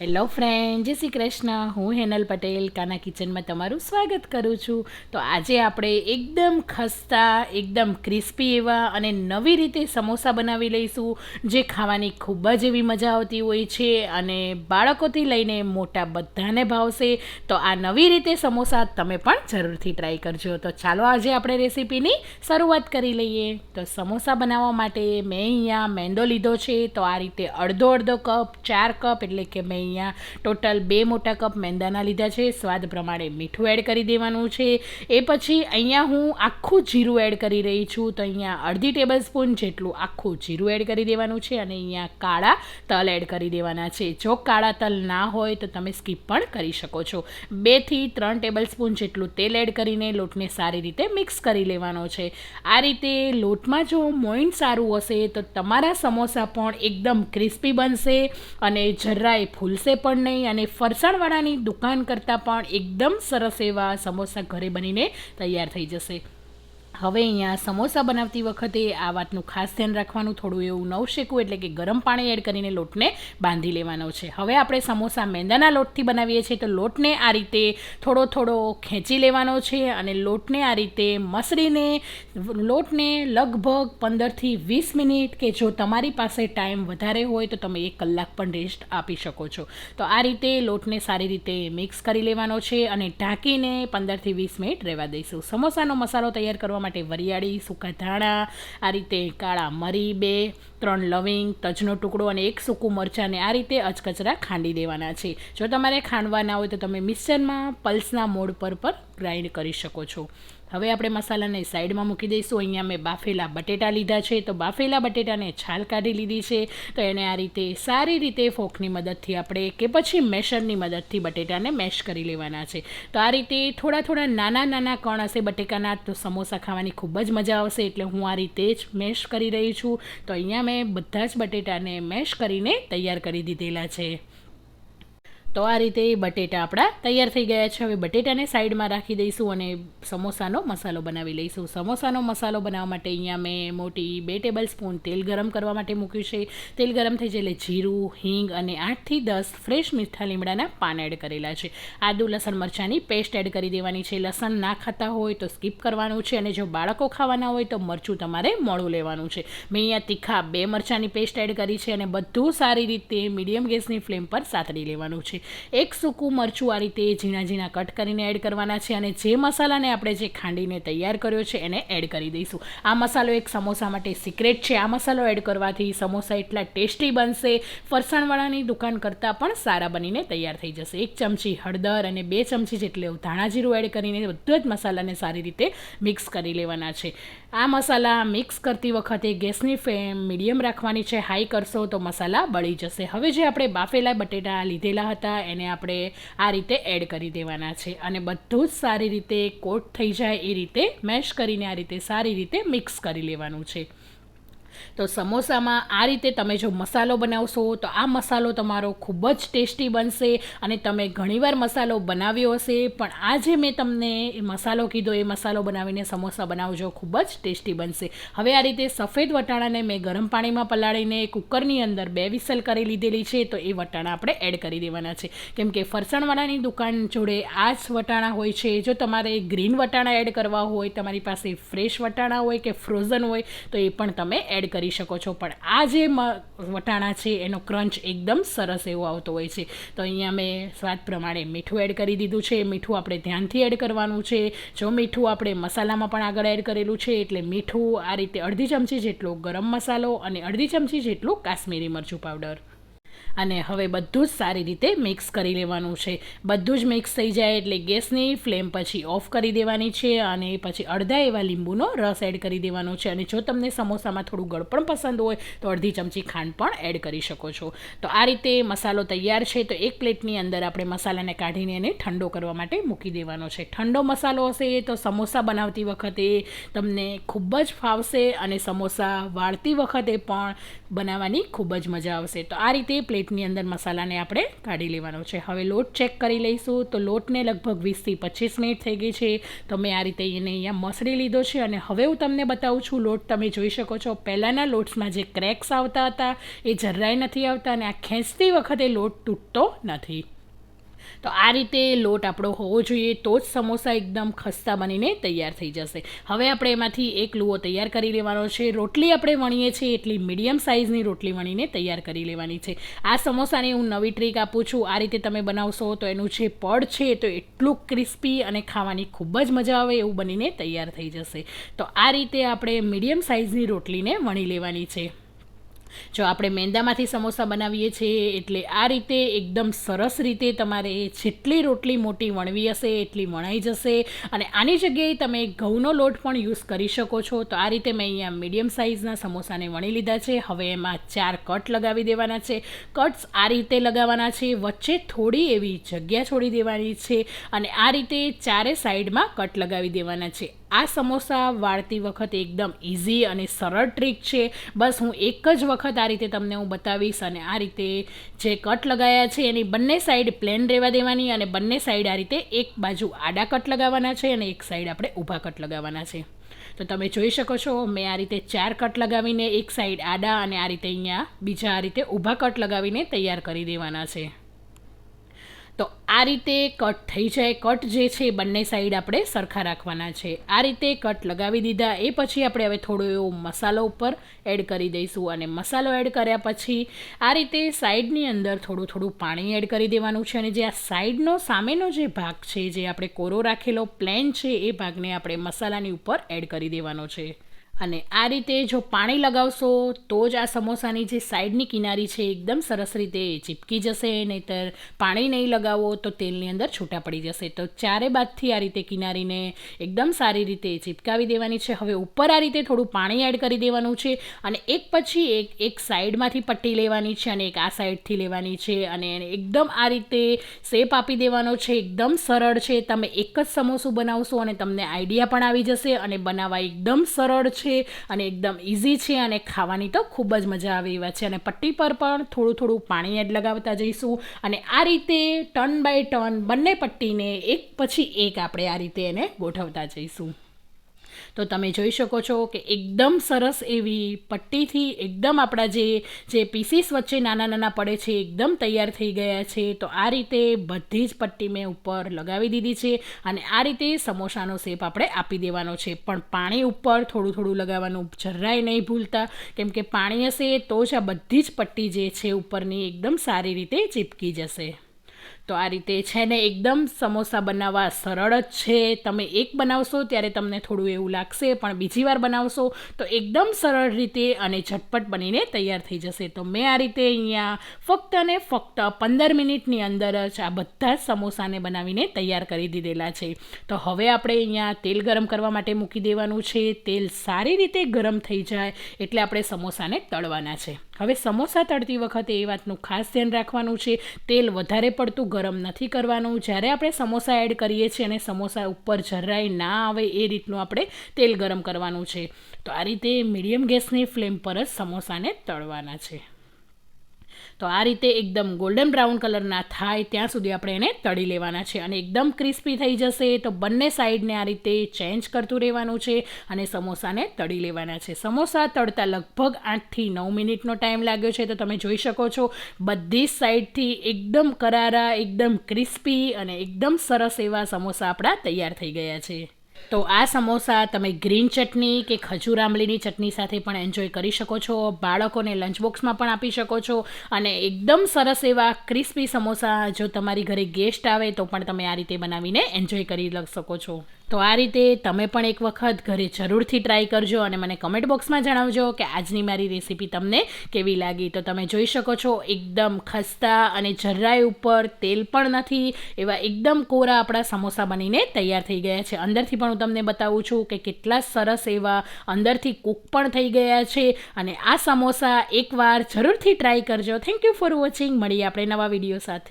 Hello friend, જય શ્રી કૃષ્ણ. હું હેનલ પટેલ, કાના કિચનમાં તમારું સ્વાગત કરું છું. તો આજે આપણે એકદમ ખસ્તા, એકદમ ક્રિસ્પી એવા અને નવી રીતે સમોસા બનાવી લઈશું, જે ખાવાની ખૂબ જ એવી મજા આવતી હોય છે અને બાળકોથી લઈને મોટા બધાને ભાવશે. તો આ નવી રીતે સમોસા તમે પણ જરૂરથી ટ્રાય કરજો. તો ચાલો આજે આપણે રેસીપીની શરૂઆત કરી લઈએ. તો સમોસા બનાવવા માટે મેં અહીંયા મેંદો લીધો છે. તો આ રીતે અડધો અડધો કપ, ચાર કપ એટલે કે મેં અહીંયા ટોટલ બે મોટા કપ મેંદાના લીધા છે. સ્વાદ પ્રમાણે મીઠું એડ કરી દેવાનું છે. એ પછી અહીંયા હું આખું જીરું એડ કરી રહી છું. તો અહીંયા અડધી ટેબલ સ્પૂન જેટલું આખું જીરું એડ કરી દેવાનું છે અને અહીંયા કાળા તલ એડ કરી દેવાના છે. જો કાળા તલ ના હોય તો તમે સ્કીપ પણ કરી શકો છો. બેથી ત્રણ ટેબલ સ્પૂન જેટલું તેલ એડ કરીને લોટને સારી રીતે મિક્સ કરી લેવાનો છે. આ રીતે લોટમાં જો મોઈન સારું હશે તો તમારા સમોસા પણ એકદમ ક્રિસ્પી બનશે અને જરાય ફૂલશે પણ નહીં અને ફરસાણવાળાની દુકાન કરતાં પણ એકદમ સરસ એવા સમોસા ઘરે બનીને તૈયાર થઈ જશે. હવે અહીંયા સમોસા બનાવતી વખતે આ વાતનું ખાસ ધ્યાન રાખવાનું, થોડું એવું નવ શેકવું એટલે કે ગરમ પાણી એડ કરીને લોટને બાંધી લેવાનો છે. હવે આપણે સમોસા મેંદાના લોટથી બનાવીએ છીએ તો લોટને આ રીતે થોડો થોડો ખેંચી લેવાનો છે અને લોટને આ રીતે મસળીને, લોટને લગભગ પંદરથી વીસ મિનિટ કે જો તમારી પાસે ટાઈમ વધારે હોય તો તમે એક કલાક પણ રેસ્ટ આપી શકો છો. તો આ રીતે લોટને સારી રીતે મિક્સ કરી લેવાનો છે અને ઢાંકીને પંદરથી વીસ મિનિટ રહેવા દઈશું. સમોસાનો મસાલો તૈયાર કરવા માટે વરિયાળી, સૂકા ધાણા, આ રીતે કાળા મરી બે, ત્રણ લવિંગ, તજનો ટુકડો અને એક સૂકું મરચાંને આ રીતે અચકચરા ખાંડી દેવાના છે. જો તમારે ખાંડવાના હોય તો તમે મિક્સરમાં પલ્સના મોડ પર પર ગ્રાઇન્ડ કરી શકો છો. હવે આપણે મસાલાને સાઈડમાં મૂકી દઈશું. અહીંયા મેં બાફેલા બટેટા લીધા છે. તો બાફેલા બટેટાને છાલ કાઢી લીધી છે. તો એને આ રીતે સારી રીતે ફોકની મદદથી આપણે કે પછી મેશરની મદદથી બટેટાને મેશ કરી લેવાના છે. તો આ રીતે થોડા થોડા નાના નાના કણ હશે બટેકાના તો સમોસા ખાવાની ખૂબ જ મજા આવશે. એટલે હું આ રીતે જ મેશ કરી રહી છું. તો અહીંયા મેં બધા જ બટેટાને મેશ કરીને તૈયાર કરી દીધેલા છે. તો આ રીતે બટેટા આપણા તૈયાર થઈ ગયા છે. હવે બટેટાને સાઈડમાં રાખી દઈશું અને સમોસાનો મસાલો બનાવી લઈશું. સમોસાનો મસાલો બનાવવા માટે અહીંયા મેં મોટી બે ટેબલ સ્પૂન તેલ ગરમ કરવા માટે મૂક્યું છે. તેલ ગરમ થઈ જાય એટલે જીરું, હિંગ અને આઠથી દસ ફ્રેશ મીઠા લીમડાના પાન એડ કરેલા છે. આદુ, લસણ મરચાંની પેસ્ટ એડ કરી દેવાની છે. લસણ ના ખાતા હોય તો સ્કીપ કરવાનું છે અને જો બાળકો ખાવાના હોય તો મરચું તમારે મોડું લેવાનું છે. મેં અહીંયા તીખા બે મરચાંની પેસ્ટ એડ કરી છે અને બધું સારી રીતે મીડિયમ ગેસની ફ્લેમ પર સાતડી લેવાનું છે. એક સૂકું મરચું આ રીતે ઝીણા ઝીણા કટ કરીને એડ કરવાના છે અને જે મસાલાને આપણે જે ખાંડીને તૈયાર કર્યો છે એને એડ કરી દઈશું. આ મસાલો એક સમોસા માટે સિક્રેટ છે. આ મસાલો એડ કરવાથી સમોસા એટલા ટેસ્ટી બનશે. ફરસાણવાળાની દુકાન કરતાં પણ સારા બનીને તૈયાર થઈ જશે. એક ચમચી હળદર અને બે ચમચી જેટલું ધાણા જીરું એડ કરીને બધું જ મસાલાને સારી રીતે મિક્સ કરી લેવાના છે. આ મસાલા મિક્સ કરતી વખતે ગેસની ફ્લેમ મીડિયમ રાખવાની છે, હાઈ કરશો તો મસાલા બળી જશે. હવે જે આપણે બાફેલા બટેટા લીધેલા હતા, એને આપણે આ રીતે એડ કરી દેવાના છે અને બધું જ સારી રીતે કોટ થઈ જાય એ રીતે મેશ કરીને આ રીતે સારી રીતે મિક્સ કરી લેવાનું છે. તો સમોસામાં આ રીતે તમે જો મસાલો બનાવશો, તો આ મસાલો તમારો ખૂબ જ ટેસ્ટી બનશે અને તમે ઘણીવાર મસાલો બનાવ્યો હશે, પણ આ જે મેં તમને મસાલો કીધો, એ મસાલો બનાવીને સમોસા બનાવજો, ખૂબ જ ટેસ્ટી બનશે. હવે આ રીતે સફેદ વટાણાને મેં ગરમ પાણીમાં પલાળીને કુકરની અંદર બે વિસલ કરી લીધેલી છે, તો એ વટાણા આપણે એડ કરી દેવાના છે. કેમ કે ફરસાણવાળાની દુકાન જોડે આ જ વટાણા હોય છે. જો તમારે ગ્રીન વટાણા એડ કરવા હોય, તમારી પાસે ફ્રેશ વટાણા હોય કે ફ્રોઝન હોય, તો એ પણ તમે એડ કરી શકો છો. પણ આ જે વટાણા છે, એનો ક્રંચ એકદમ સરસ એવો આવતો હોય છે. તો અહીંયા મેં સ્વાદ પ્રમાણે મીઠું એડ કરી દીધું છે. મીઠું આપણે ધ્યાનથી એડ કરવાનું છે. જો મીઠું આપણે મસાલામાં પણ આગળ એડ કરેલું છે, એટલે મીઠું આ રીતે અડધી ચમચી જેટલો ગરમ મસાલો અને અડધી ચમચી જેટલું કાશ્મીરી મરચું પાવડર અને હવે બધું જ સારી રીતે મિક્સ કરી લેવાનું છે. બધું જ મિક્સ થઈ જાય એટલે ગેસની ફ્લેમ પછી ઓફ કરી દેવાની છે અને પછી અડધા એવા લીંબુનો રસ એડ કરી દેવાનો છે. અને જો તમને સમોસામાં થોડું ગળપણ પસંદ હોય, તો અડધી ચમચી ખાંડ પણ એડ કરી શકો છો. તો આ રીતે મસાલો તૈયાર છે. તો એક પ્લેટની અંદર આપણે મસાલાને કાઢીને એને ઠંડો કરવા માટે મૂકી દેવાનો છે. ઠંડો મસાલો હશે તો સમોસા બનાવતી વખતે તમને ખૂબ જ ફાવશે અને સમોસા વાળતી વખતે પણ બનાવવાની ખૂબ જ મજા આવશે. તો આ રીતે પ્લેટની અંદર મસાલાને આપણે કાઢી લેવાનો છે. હવે લોટ ચેક કરી લઈશું તો લોટને લગભગ વીસથી પચીસ મિનિટ થઈ ગઈ છે. તો મેં આ રીતે એને અહીંયા મસળી લીધો છે અને હવે હું તમને બતાવું છું લોટ તમે જોઈ શકો છો. પહેલાંના લોટ્સમાં જે ક્રેક્સ આવતા હતા એ જરાય નથી આવતા અને આ ખેંચતી વખતે લોટ તૂટતો નથી. તો આ રીતે લોટ આપણો હોવો જોઈએ, તો જ સમોસા એકદમ ખસ્તા બનીને તૈયાર થઈ જશે. હવે આપણે એમાંથી એક લુઓ તૈયાર કરી લેવાનો છે. રોટલી આપણે વણીએ છીએ એટલી મીડિયમ સાઇઝની રોટલી વણીને તૈયાર કરી લેવાની છે. આ સમોસાની હું નવી ટ્રીક આપું છું. આ રીતે તમે બનાવશો તો એનું જે પડ છે તો એટલું ક્રિસ્પી અને ખાવાની ખૂબ જ મજા આવે એવું બનીને તૈયાર થઈ જશે. તો આ રીતે આપણે મીડિયમ સાઇઝની રોટલીને વણી લેવાની છે. જો આપણે મેંદામાંથી સમોસા બનાવીએ છીએ, એટલે આ રીતે એકદમ સરસ રીતે તમારે જેટલી રોટલી મોટી વણવી હશે, એટલી વણાઈ જશે. અને આની જગ્યાએ તમે ઘઉંનો લોટ પણ યુઝ કરી શકો છો. તો આ રીતે મેં અહીંયા મીડિયમ સાઇઝના સમોસાને વણી લીધા છે. હવે એમાં ચાર કટ લગાવી દેવાના છે. કટ્સ આ રીતે લગાવવાના છે. વચ્ચે થોડી એવી જગ્યા છોડી દેવાની છે. અને આ રીતે ચારે સાઈડમાં કટ લગાવી દેવાના છે. આ સમોસા વાળતી વખત એકદમ ઇઝી અને સરળ ટ્રીક છે. બસ હું એક જ વખત આ રીતે તમને હું બતાવીશ અને આ રીતે જે કટ લગાયા છે એની બંને સાઈડ પ્લેન રહેવા દેવાની અને બંને સાઈડ આ રીતે એક બાજુ આડા કટ લગાવવાના છે અને એક સાઈડ આપણે ઊભા કટ લગાવવાના છે. તો તમે જોઈ શકો છો, મેં આ રીતે ચાર કટ લગાવીને એક સાઈડ આડા અને આ રીતે અહીંયા બીજા આ રીતે ઊભા કટ લગાવીને તૈયાર કરી દેવાના છે. તો આ રીતે કટ થઈ જાય. કટ જે છે બંને સાઈડ આપણે સરખા રાખવાના છે. આ રીતે કટ લગાવી દીધા. એ પછી આપણે હવે થોડો એવો મસાલો ઉપર એડ કરી દઈશું અને મસાલો એડ કર્યા પછી આ રીતે સાઈડની અંદર થોડું થોડું પાણી એડ કરી દેવાનું છે અને જે આ સાઈડનો સામેનો જે ભાગ છે, જે આપણે કોરો રાખેલો પ્લેન છે, એ ભાગને આપણે મસાલાની ઉપર એડ કરી દેવાનો છે. અને આ રીતે જો પાણી લગાવશો, તો જ આ સમોસાની જે સાઈડની કિનારી છે એકદમ સરસ રીતે ચીપકી જશે, નહીંતર પાણી નહીં લગાવો તો તેલની અંદર છૂટા પડી જશે. તો ચારે બાદથી આ રીતે કિનારીને એકદમ સારી રીતે ચીપકાવી દેવાની છે. હવે ઉપર આ રીતે થોડું પાણી એડ કરી દેવાનું છે અને એક પછી એક એક સાઈડમાંથી પટ્ટી લેવાની છે અને એક આ સાઈડથી લેવાની છે અને એકદમ આ રીતે શેપ આપી દેવાનો છે. એકદમ સરળ છે. તમે એક જ સમોસું બનાવશો અને તમને આઈડિયા પણ આવી જશે અને બનાવવા એકદમ સરળ છે. છે અને એકદમ ઇઝી છે અને ખાવાની તો ખૂબ જ મજા આવે એવા છે. અને પટ્ટી પર પણ થોડું થોડું પાણી એડ લગાવતા જઈશું. અને આ રીતે ટર્ન બાય ટર્ન બંને પટ્ટીને એક પછી એક આપણે આ રીતે એને ગોઠવતા જઈશું. તો તમે જોઈ શકો છો કે એકદમ સરસ એવી પટ્ટીથી એકદમ આપણા જે જે પીસીસ વચ્ચે નાના નાના પડે છે, એકદમ તૈયાર થઈ ગયા છે, તો આ રીતે બધી જ પટ્ટી મેં ઉપર લગાવી દીધી છે અને આ રીતે સમોસાનો શેપ આપણે આપી દેવાનો છે. પણ પાણી ઉપર થોડું થોડું લગાવવાનું જરાય નહીં ભૂલતા. કેમ કે પાણી હશે તો જ આ બધી જ પટ્ટી જે છે ઉપરની એકદમ સારી રીતે ચીપકી જશે. તો આ રીતે છે ને એકદમ સમોસા બનાવવા સરળ જ છે. તમે એક બનાવશો ત્યારે તમને થોડું એવું લાગશે, પણ બીજી વાર બનાવશો તો એકદમ સરળ રીતે અને ઝટપટ બનીને તૈયાર થઈ જશે. તો મેં આ રીતે અહીંયા ફક્ત અને ફક્ત પંદર મિનિટની અંદર જ આ બધા સમોસાને બનાવીને તૈયાર કરી દીધેલા છે. તો હવે આપણે અહીંયા તેલ ગરમ કરવા માટે મૂકી દેવાનું છે. તેલ સારી રીતે ગરમ થઈ જાય એટલે આપણે સમોસાને તળવાના છે. હવે સમોસા તળતી વખતે એ વાતનું ખાસ ધ્યાન રાખવાનું છે. તેલ વધારે પડતું ગરમ નથી કરવાનું. જ્યારે આપણે સમોસા એડ કરીએ છીએ અને સમોસા ઉપર જરાય ના આવે એ રીતનું આપણે તેલ ગરમ કરવાનું છે. તો આ રીતે મીડિયમ ગેસની ફ્લેમ પર જ સમોસાને તળવાના છે. તો આ રીતે એકદમ ગોલ્ડન બ્રાઉન કલરના થાય ત્યાં સુધી આપણે એને તળી લેવાના છે અને એકદમ ક્રિસ્પી થઈ જશે તો બંને સાઈડને આ રીતે ચેન્જ કરતું રહેવાનું છે અને સમોસાને તળી લેવાના છે. સમોસા તળતા લગભગ આઠથી નવ મિનિટનો ટાઈમ લાગ્યો છે તો તમે જોઈ શકો છો બધી સાઈડથી એકદમ કરારા, એકદમ ક્રિસ્પી અને એકદમ સરસ એવા સમોસા આપણા તૈયાર થઈ ગયા છે. તો આ સમોસા તમે ગ્રીન ચટણી કે ખજૂર આંબલીની ચટણી સાથે પણ એન્જોય કરી શકો છો. બાળકોને લંચ બોક્સમાં પણ આપી શકો છો. અને એકદમ સરસ એવા ક્રિસ્પી સમોસા જો તમારી ઘરે ગેસ્ટ આવે તો પણ તમે આ રીતે બનાવીને એન્જોય કરી શકો છો. તો આ રીતે તમે પણ એક વખત ઘરે જરૂરથી ટ્રાય કરજો અને મને કમેન્ટ બોક્સમાં જણાવજો કે આજની મારી રેસીપી તમને કેવી લાગી. તો તમે જોઈ શકો છો એકદમ ખસ્તા અને જરાય ઉપર તેલ પણ નથી. એવા એકદમ કોરા આપણા સમોસા બનીને તૈયાર થઈ ગયા છે. અંદરથી પણ હું તમને બતાવું છું કે કેટલા સરસ એવા અંદરથી કૂક પણ થઈ ગયા છે. અને આ સમોસા એકવાર જરૂરથી ટ્રાય કરજો. થેન્ક યુ ફોર વોચિંગ મળીએ આપણે નવા વીડિયો સાથે.